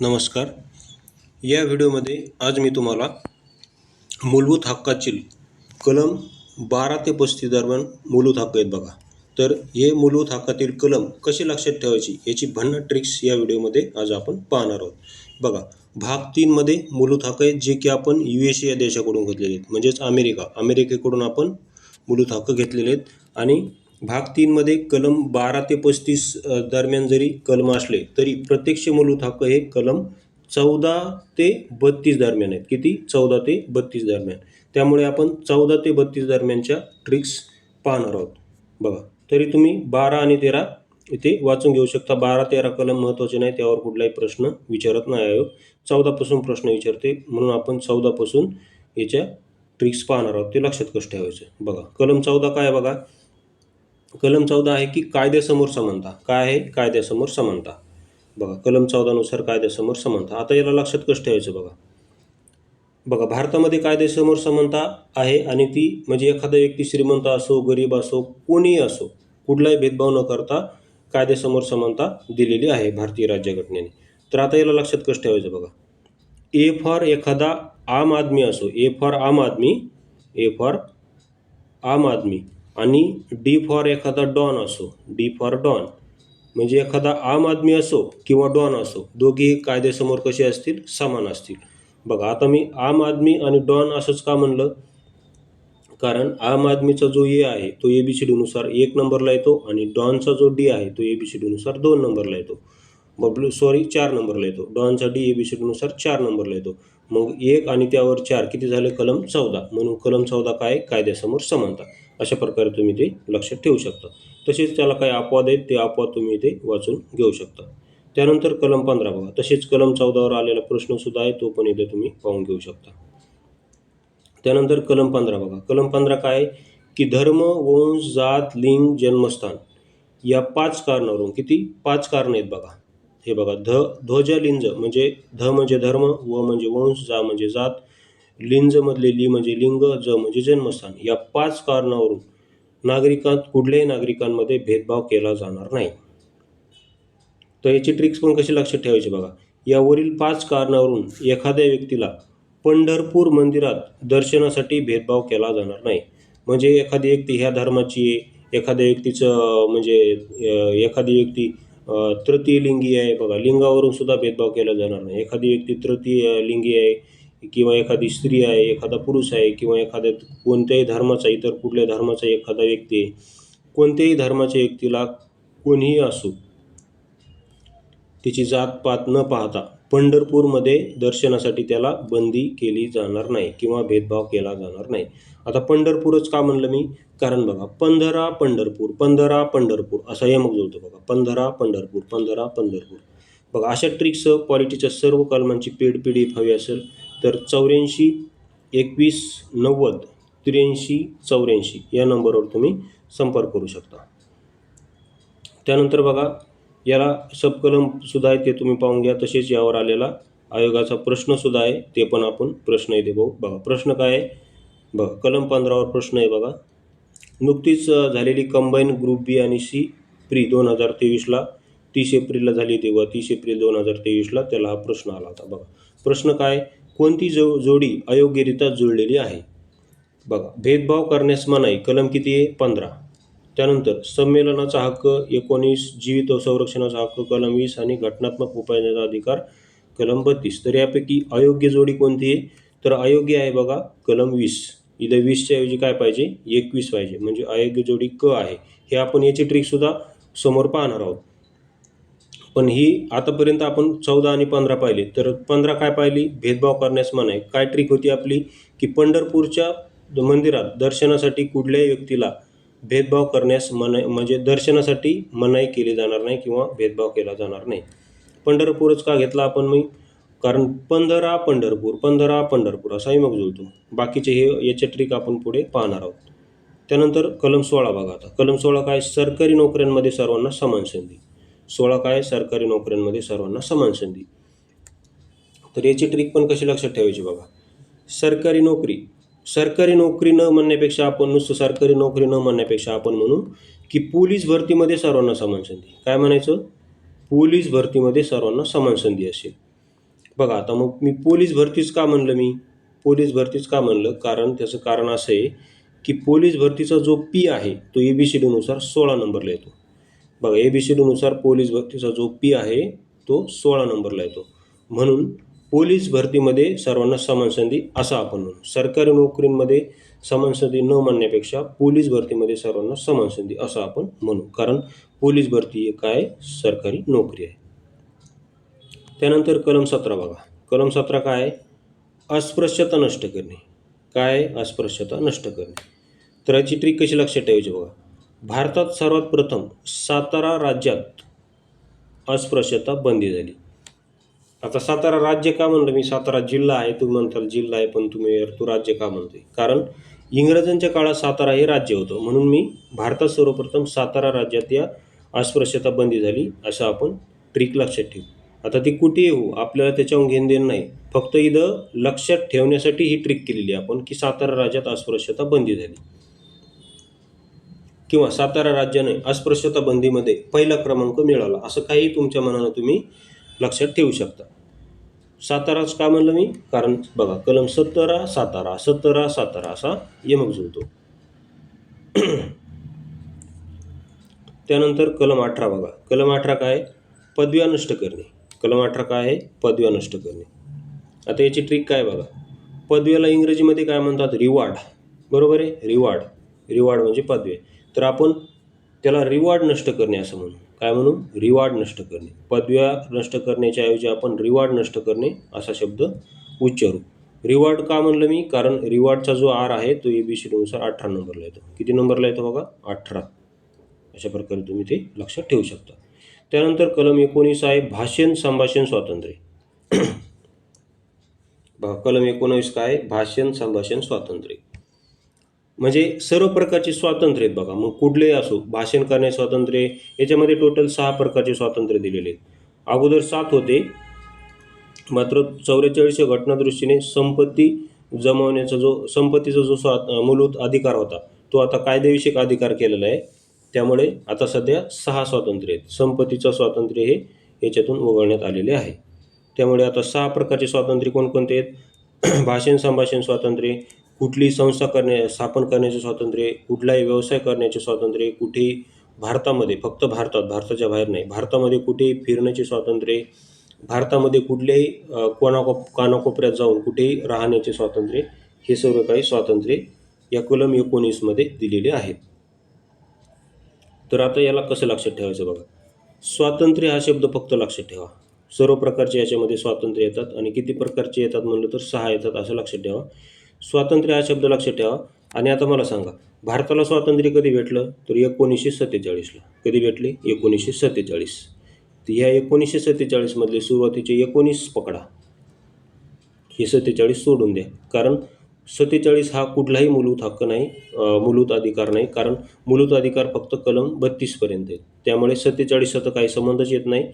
नमस्कार. या व्हिडिओमध्ये आज मी तुम्हाला मूलभूत हक्कातील कलम बारा ते पस्तीस दरम्यान मूलभूत हक्क आहेत बघा. तर हे मूलभूत हक्कातील कलम कसे लक्षात ठेवायची याची भन्नाट ट्रिक्स या व्हिडिओमध्ये आज आपण पाहणार आहोत. बघा भाग तीनमध्ये मूलभूत हक्क आहेत जे की आपण यू एस ए या देशाकडून घेतलेले आहेत. म्हणजेच अमेरिका. अमेरिकेकडून आपण मूलभूत हक्क घेतलेले आहेत आणि भाग तीनमध्ये कलम बारा ते पस्तीस दरम्यान जरी कलम असले तरी प्रत्यक्ष मूलभूत हक्क हे कलम चौदा ते बत्तीस दरम्यान आहेत. किती? चौदा ते बत्तीस दरम्यान. त्यामुळे आपण चौदा ते बत्तीस दरम्यानच्या ट्रिक्स पाहणार आहोत. बघा तरी तुम्ही बारा आणि तेरा इथे वाचून घेऊ शकता. बारा तेरा कलम महत्त्वाचे नाही त्यावर कुठलाही प्रश्न विचारत नाही आयोग. चौदापासून प्रश्न विचारते म्हणून आपण चौदापासून याच्या ट्रिक्स पाहणार आहोत. ते लक्षात कसं ठेवायचं? बघा कलम चौदा काय आहे बघा? कलम चौदा आहे की कायद्यासमोर समानता. काय आहे? कायद्यासमोर समानता. बघा कलम चौदानुसार कायद्यासमोर समानता. आता याला लक्षात कसं ठेवायचं बघा? बघा भारतामध्ये कायद्यासमोर समानता आहे आणि ती म्हणजे एखादा व्यक्ती श्रीमंत असो गरीब असो कोणीही असो कुठलाही भेदभाव न करता कायद्यासमोर समानता दिलेली आहे भारतीय राज्यघटनेने. तर आता याला लक्षात कसं ठेवायचं बघा? ए फॉर एखादा आम आदमी असो ए फॉर आम आदमी ए फॉर आम आदमी. आणि डी फॉर एखादा डॉन असो डी फॉर डॉन. म्हणजे एखादा आम आदमी असो किंवा डॉन असो दोघेही कायद्यासमोर कसे असतील? समान असतील. बघा आता मी आम आदमी आणि डॉन असंच का म्हणलं? कारण आम आदमीचा जो ए आहे तो ए बी सी डीनुसार एक नंबरला येतो आणि डॉनचा जो डी आहे तो ए बी सी डीनुसार दोन नंबरला येतो. बबलू सॉरी चार नंबरला येतो. डॉनचा डी ए बी सी डीनुसार चार नंबरला येतो. मग एक आणि त्यावर चार किती झाले? कलम चौदा. म्हणून कलम चौदा काय? कायद्यासमोर समानता. अशा प्रकारे तुम्ही ते लक्षात ठेवू शकता. तसेच त्याला काही अपवाद आहेत ते अपवाद तुम्ही इथे वाचून घेऊ शकता. त्यानंतर कलम पंधरा बघा. तसेच कलम चौदावर आलेला प्रश्नसुद्धा आहे तो पण इथे तुम्ही पाहून घेऊ शकता. त्यानंतर कलम पंधरा बघा. कलम पंधरा काय आहे? की धर्म वंश जात लिंग जन्मस्थान या पाच कारणावरून किती? पाच कारणं आहेत बघा. हे बघा. ध ध्वजलिंज म्हणजे ध म्हणजे धर्म व म्हणजे वंश जा म्हणजे जात लिंजमधले ली म्हणजे लिंग ज म्हणजे जन्मस्थान या पाच कारणावरून नागरिकांत कुठल्याही नागरिकांमध्ये भेदभाव केला जाणार नाही. तर याची ट्रिक्स पण कशी लक्षात ठेवायची बघा. यावरील पाच कारणावरून एखाद्या व्यक्तीला पंढरपूर मंदिरात दर्शनासाठी भेदभाव केला जाणार नाही. म्हणजे एखादी व्यक्ती ह्या धर्माची आहे एखाद्या व्यक्तीचं म्हणजे एखादी व्यक्ती तृतीय लिंगी आहे बघा लिंगावरून सुद्धा भेदभाव केला जाणार नाही. एखादी व्यक्ती तृतीय लिंगी आहे किंवा एखादी स्त्री आहे एखादा पुरुष आहे किंवा एखाद्या कोणत्याही धर्माचा इतर कुठल्या धर्माचा एखादा व्यक्ती आहे कोणत्याही धर्माच्या व्यक्तीला कोणीही असो तिची जातपात न पाहता पंढरपूरमध्ये दर्शनासाठी त्याला बंदी केली जाणार नाही किंवा भेदभाव केला जाणार नाही. आता पंढरपूरच का म्हणलं मी? कारण बघा पंधरा पंढरपूर पंधरा पंढरपूर असा यमक जोडतो बघा पंधरा पंढरपूर पंधरा पंढरपूर. बघा अशा ट्रिक्स पॉलिटीच्या सर्व कलमांची पेड पी डी एफ हवी असेल तर चौऱ्याऐंशी एकवीस नव्वद त्र्याऐंशी चौऱ्याऐंशी या नंबरवर तुम्ही संपर्क करू शकता. त्यानंतर बघा याला सबकलमसुद्धा आहे ते तुम्ही पाहून घ्या. तसेच यावर आलेला आयोगाचा प्रश्नसुद्धा आहे ते पण आपण प्रश्न इथे बघू बघा प्रश्न काय आहे? बघा कलम पंधरावर प्रश्न आहे बघा. नुकतीच झालेली कंबाईन ग्रुप बी आणि सी प्री दोन हजार तेवीसला तीस एप्रिलला झाली तेव्हा तीस एप्रिल दोन हजार तेवीसला त्याला हा प्रश्न आला होता. बघा प्रश्न काय कोणती जो जोडी अयोग्यरित्या जुळलेली आहे? बघा भेदभाव करण्यास मनाई कलम किती आहे? पंधरा. त्यानंतर संमेलनाचा हक्क एकोणीस जीवित संरक्षणाचा हक्क कलम वीस आणि घटनात्मक उपायचा अधिकार कलम बत्तीस. तर यापैकी अयोग्य जोडी कोणती आहे? तर अयोग्य आहे बघा कलम वीस. इथं वीसच्या ऐवजी काय पाहिजे? एकवीस पाहिजे. म्हणजे अयोग्य जोडी क आहे? हे आपण याची ट्रिकसुद्धा समोर पाहणार आहोत. पण ही आतापर्यंत आपण चौदा आणि पंधरा पाहिली. तर पंधरा काय पाहिली? भेदभाव करण्यास मनाई. काय ट्रिक होती आपली? की पंढरपूरच्या मंदिरात दर्शनासाठी कुठल्याही व्यक्तीला भेदभाव करण्यास मनाई म्हणजे दर्शनासाठी मनाई केली जाणार नाही किंवा भेदभाव केला जाणार नाही. पंढरपूरच का घेतला आपण मी? कारण पंधरा पंढरपूर पंधरा पंढरपूर असाही मग जुळतो. बाकीचे हे याचे ट्रिक आपण पुढे पाहणार आहोत. त्यानंतर कलम सोळा बघा आता. कलम सोळा काय? सरकारी नोकऱ्यांमध्ये सर्वांना समान संधी. सोळा काय सरकारी नोकऱ्यांमध्ये सर्वांना समान संधी. तर याची ट्रिक पण कशी लक्षात ठेवायची बघा. सरकारी नोकरी सरकारी नोकरी न म्हणण्यापेक्षा आपण नुसतं सरकारी नोकरी न म्हणण्यापेक्षा आपण म्हणू की पोलीस भरतीमध्ये सर्वांना समान संधी. काय म्हणायचं? पोलीस भरतीमध्ये सर्वांना समान संधी असेल. बघा आता मग मी पोलीस भरतीच का म्हणलं मी? पोलीस भरतीच का म्हणलं? कारण त्याचं कारण असं आहे की पोलीस भरतीचा जो पी आहे तो ए बी सी डीनुसार सोळा नंबरला येतो. बघा ए बी सी डीनुसार पोलीस भरतीचा जो पी आहे तो सोळा नंबरला येतो. म्हणून पोलीस भरतीमध्ये सर्वांना समान संधी असं आपण म्हणू. सरकारी नोकरींमध्ये समान संधी न म्हणण्यापेक्षा पोलीस भरतीमध्ये सर्वांना समान संधी असं आपण म्हणू. कारण पोलीस भरती एक काय सरकारी नोकरी आहे. त्यानंतर कलम सतरा बघा. कलम सतरा काय अस्पृश्यता नष्ट करणे. काय अस्पृश्यता नष्ट करणे. तर याची ट्रिक कशी लक्षात ठेवायची बघा. भारतात सर्वात प्रथम सातारा राज्यात अस्पृश्यता बंदी झाली. आता सातारा राज्य का म्हणलं? मी सातारा जिल्हा आहे तुम्ही म्हणताल जिल्हा आहे पण तुम्ही तू राज्य का म्हणतोय? कारण इंग्रजांच्या काळात सातारा हे राज्य होतं. म्हणून मी भारतात सर्वप्रथम सातारा राज्यात या अस्पृश्यता बंदी झाली असं आपण ट्रिक लक्षात ठेवू. आता ती कुठेही हो आपल्याला त्याच्याहून घेणं देणं नाही. फक्त इथं लक्षात ठेवण्यासाठी ही ट्रिक केलेली आपण की सातारा राज्यात अस्पृश्यता बंदी झाली. किंवा सातारा राज्याने अस्पृश्यता बंदीमध्ये पहिला क्रमांक मिळाला असं काही तुमच्या मनानं तुम्ही लक्षात ठेवू शकता. साताराच का म्हणलं मी? कारण बघा कलम सत्तरा सातारा सत्तरा सातारा असा यमक जुळतो. त्यानंतर कलम अठरा बघा. कलम अठरा काय? पदव्या नष्ट करणे. कलम अठरा काय आहे? पदव्या नष्ट करणे. आता याची ट्रिक काय बघा? पदव्याला इंग्रजीमध्ये काय म्हणतात? रिवार्ड बरोबर आहे? रिवार्ड रिवार्ड म्हणजे पदवी. तर आपण त्याला रिवॉर्ड नष्ट करणे असं म्हणू. काय म्हणू? रिवॉर्ड नष्ट करणे. पदव्या नष्ट करण्याच्या ऐवजी आपण रिवॉर्ड नष्ट करणे असा शब्द उच्चारू. रिवॉर्ड का म्हणलं मी? कारण रिवॉर्डचा जो आर आहे तो ए बी सीनुसार अठरा नंबरला येतो. किती नंबरला येतो बघा? अठरा. अशा प्रकारे तुम्ही ते लक्षात ठेवू शकता. त्यानंतर कलम एकोणीस आहे भाषण संभाषण स्वातंत्र्य. बघा कलम एकोणावीस काय? भाषण संभाषण स्वातंत्र्य. म्हणजे सर्व प्रकारचे स्वातंत्र्य आहेत बघा. मग कुठलेही असो भाषण करण्याचे स्वातंत्र्य याच्यामध्ये टोटल सहा प्रकारचे स्वातंत्र्य दिलेले आहेत. अगोदर सात होते. मात्र चौवेचाळीसच्या घटनादृष्टीने संपत्ती जमवण्याचा जो संपत्तीचा जो स्वा मूलभूत अधिकार होता तो आता कायदेविषयक अधिकार केलेला आहे. त्यामुळे आता सध्या सहा स्वातंत्र्य आहेत. संपत्तीचं स्वातंत्र्य हे याच्यातून वगळण्यात आलेले आहे. त्यामुळे आता सहा प्रकारचे स्वातंत्र्य कोणकोणते आहेत? भाषण संभाषण स्वातंत्र्य कुठलीही संस्था करण्या स्थापन करण्याचे स्वातंत्र्य कुठलाही व्यवसाय करण्याचे स्वातंत्र्य कुठेही भारतामध्ये फक्त भारतात भारताच्या बाहेर नाही भारतामध्ये कुठेही फिरण्याचे स्वातंत्र्य भारतामध्ये कुठल्याही अ, कोणाकोप कानाकोपऱ्यात जाऊन कुठेही राहण्याचे स्वातंत्र्य हे सर्व काही स्वातंत्र्य या कलम एकोणीसमध्ये दिलेले आहेत. तर आता याला कसं लक्षात ठेवायचं बघा? स्वातंत्र्य हा शब्द फक्त लक्षात ठेवा. सर्व प्रकारचे याच्यामध्ये स्वातंत्र्य येतात आणि किती प्रकारचे येतात म्हणलं तर सहा येतात असं लक्षात ठेवा. स्वातंत्र्य हा शब्द लक्षात ठेवा. आणि आता मला सांगा भारताला स्वातंत्र्य कधी भेटलं? तर एकोणीसशे सत्तेचाळीसला. कधी भेटले? एकोणीसशे सत्तेचाळीस. तर ह्या एकोणीसशे सत्तेचाळीसमधले सुरुवातीचे एकोणीस पकडा. हे सत्तेचाळीस सोडून द्या. कारण सत्तेचाळीस हा कुठलाही मूलभूत हक्क नाही मूलभूत अधिकार नाही. कारण मूलभूत अधिकार फक्त कलम बत्तीसपर्यंत आहे त्यामुळे सत्तेचाळीसचा तर काही संबंधच येत नाही.